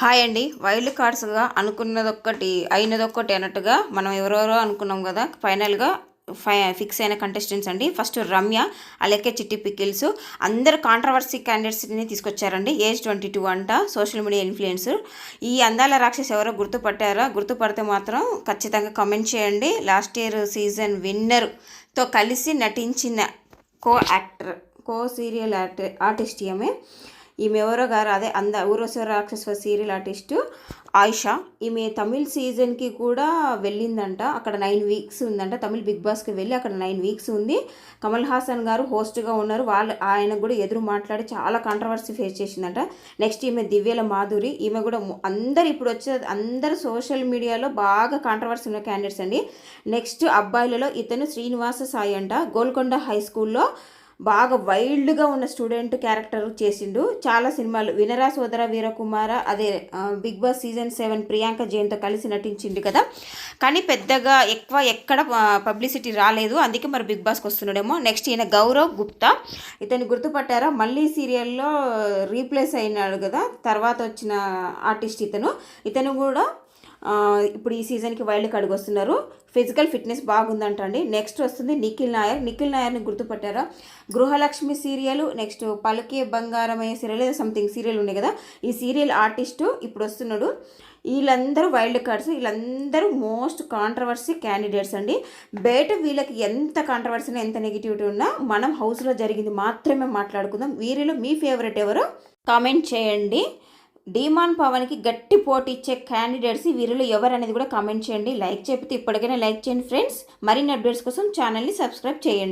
Hi అండి. Wild కార్డ్స్గా అనుకున్నదొక్కటి అయినదొక్కటి అన్నట్టుగా మనం ఎవరెవరో అనుకున్నాం కదా. ఫైనల్గా ఫై ఫిక్స్ అయిన కంటెస్టెంట్స్ అండి. ఫస్ట్ రమ్య అలాగే చిట్టి పికిల్స్. అందరు కాంట్రవర్సీ క్యాండిడేట్స్ని తీసుకొచ్చారండి. ఏజ్ ట్వంటీ టూ అంట సోషల్ మీడియా ఇన్ఫ్లుయెన్సర్ ఈ అందాల రాక్షస్ ఎవరో గుర్తుపట్టారా? గుర్తుపడితే మాత్రం ఖచ్చితంగా కమెంట్ చేయండి. లాస్ట్ ఇయర్ సీజన్ విన్నర్తో కలిసి నటించిన co actor co serial artist ఈమె. ఈమె ఎవరో గారు అదే అంద ఊరశ్వర రాక్షస సీరియల్ ఆర్టిస్టు ఆయిషా. ఈమె తమిళ్ సీజన్కి కూడా వెళ్ళిందంట. అక్కడ నైన్ వీక్స్ ఉందంట. తమిళ్ బిగ్ బాస్కి వెళ్ళి అక్కడ నైన్ వీక్స్ ఉంది. కమల్ హాసన్ గారు హోస్ట్గా ఉన్నారు. వాళ్ళు ఆయన కూడా ఎదురు మాట్లాడి చాలా కాంట్రవర్సీ ఫేస్ చేసిందంట. నెక్స్ట్ ఈమె దివ్యల మాధురి. ఈమె కూడా అందరు ఇప్పుడు వచ్చే అందరు సోషల్ మీడియాలో బాగా కాంట్రవర్సీ ఉన్న క్యాండిడేట్స్ అండి. నెక్స్ట్ అబ్బాయిలలో ఇతను శ్రీనివాస సాయి అంట. గోల్కొండ హై స్కూల్లో బాగా వైల్డ్గా ఉన్న స్టూడెంట్ క్యారెక్టర్ చేసిండు. చాలా సినిమాలు. వినరా సోదర వీరకుమార అదే Bigg Boss season seven Priyanka జైన్తో కలిసి నటించిండు కదా. కానీ పెద్దగా ఎక్కువ ఎక్కడ పబ్లిసిటీ రాలేదు. అందుకే మరి బిగ్ బాస్కి వస్తున్నాడేమో. నెక్స్ట్ ఈయన గౌరవ్ గుప్తా. ఇతన్ని గుర్తుపట్టారా? మళ్ళీ సీరియల్లో రీప్లేస్ అయినాడు కదా. తర్వాత వచ్చిన ఆర్టిస్ట్ ఇతను. ఇతను కూడా ఇప్పుడు ఈ సీజన్కి వైల్డ్ కార్డ్కి వస్తున్నారు. ఫిజికల్ ఫిట్నెస్ బాగుందంటండి. నెక్స్ట్ వస్తుంది నిఖిల్ నాయర్. నిఖిల్ నాయర్ని గుర్తుపట్టారా? Gruhalakshmi serial next Paluke Bangaramayye serial ఏదో సంథింగ్ సీరియల్ ఉన్నాయి కదా? ఈ సీరియల్ ఆర్టిస్టు ఇప్పుడు వస్తున్నాడు. వీళ్ళందరూ వైల్డ్ కార్డ్స్. వీళ్ళందరూ మోస్ట్ కాంట్రవర్సీ క్యాండిడేట్స్ అండి. బయట వీళ్ళకి ఎంత కాంట్రవర్సీ ఎంత నెగిటివిటీ ఉన్నా మనం హౌస్లో జరిగింది మాత్రమే మాట్లాడుకుందాం. వీరిలో మీ ఫేవరెట్ ఎవరో? కామెంట్ చేయండి. డీమాన్ పవన్కి గట్టి పోటీ ఇచ్చే క్యాండిడేట్స్ వీరిలో ఎవరు అనేది కూడా కామెంట్ చేయండి. లైక్ చెప్పితే ఇప్పటికైనా లైక్ చేయండి ఫ్రెండ్స్. మరిన్ని అప్డేట్స్ కోసం ఛానల్ని సబ్స్క్రైబ్ చేయండి.